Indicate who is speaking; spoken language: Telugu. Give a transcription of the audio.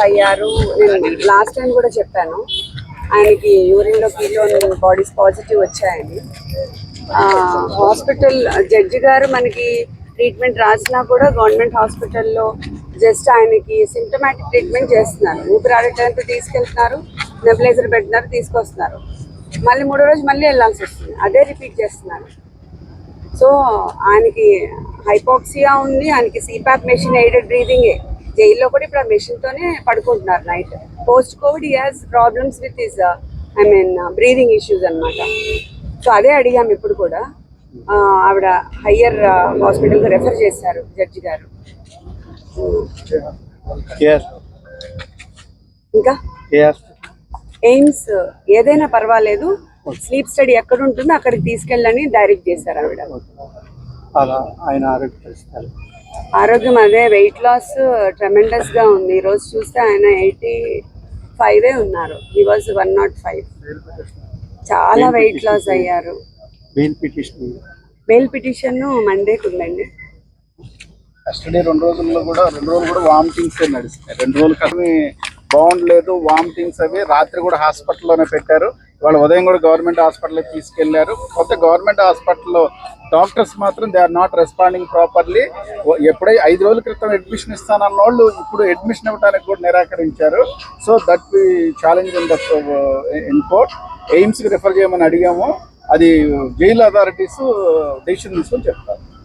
Speaker 1: అయ్యారు. లాస్ట్ టైం కూడా చెప్పాను. ఆయనకి యూరిన్లో బాడీస్ పాజిటివ్ వచ్చాయని. హాస్పిటల్ జడ్జి గారు మనకి ట్రీట్మెంట్ రాసినా కూడా గవర్నమెంట్ హాస్పిటల్లో జస్ట్ ఆయనకి సిమ్టమాటిక్ ట్రీట్మెంట్ చేస్తున్నారు. ఊపిరాడటానికి తీసుకెళ్తున్నారు. నెబిలైజర్ పెడుతున్నారు తీసుకొస్తున్నారు. మళ్ళీ మూడో రోజు మళ్ళీ వెళ్ళాల్సి వస్తుంది. అదే రిపీట్ చేస్తున్నారు. సో ఆయనకి హైపాక్సియా ఉంది ఆయనకి సిపాప్ మెషిన్ ఎయిడెడ్ బ్రీదింగే జైల్లో కూడా ఇప్పుడు ఆ మెషిన్ తోనే పడుకుంటున్నారు night post covid has problems with is I mean breathing issues అన్నమాట. సో అదే అడిగాము ఇప్పుడు కూడా. ఆవిడ హయ్యర్ హాస్పిటల్కి రెఫర్ చేశారు జడ్జి గారు. ఇంకా? ఎయిమ్స్ ఏదైనా పర్వాలేదు. స్లీప్ స్టడీ ఎక్కడ ఉంటుందో అక్కడికి తీసుకెళ్ళని డైరెక్ట్ చేశారు ఆవిడ.
Speaker 2: అలా ఆయన ఆరోగ్య పరిస్థితులు
Speaker 1: ఆరోగ్యం అదే వెయిట్ లాస్ ట్రెమెండస్గా ఉంది. ఈ రోజు చూస్తే ఆయన ఎయిటీ ఫైవ్ ఉన్నారు. ఈ వాజ్ వన్ నాట్ ఫైవ్ చాలా వెయిట్ లాస్ అయ్యారు.
Speaker 2: బెయిల్ పిటిషన్
Speaker 1: బెయిల్ పిటిషన్ మండేకి ఉందండి
Speaker 3: కస్టడీ రెండు రోజుల్లో కూడా రెండు రోజులు కూడా వామిటింగ్స్ నడుస్తున్నాయి రెండు రోజులు కానీ బాగుండలేదు వామిటింగ్స్ అవి. రాత్రి కూడా హాస్పిటల్లోనే పెట్టారు. వాళ్ళు ఉదయం కూడా గవర్నమెంట్ హాస్పిటల్కి తీసుకెళ్ళారు. కొత్త గవర్నమెంట్ హాస్పిటల్లో డాక్టర్స్ మాత్రం they are not responding properly. ఎప్పుడై ఐదు రోజుల క్రితం అడ్మిషన్ ఇస్తానన్న వాళ్ళు ఇప్పుడు అడ్మిషన్ ఇవ్వడానికి కూడా నిరాకరించారు. So that we challenge in that import ఎయిమ్స్కి refer చేయమని అడిగాము. అది జైలు అథారిటీస్ డెసిషన్ తీసుకొని చెప్తారు.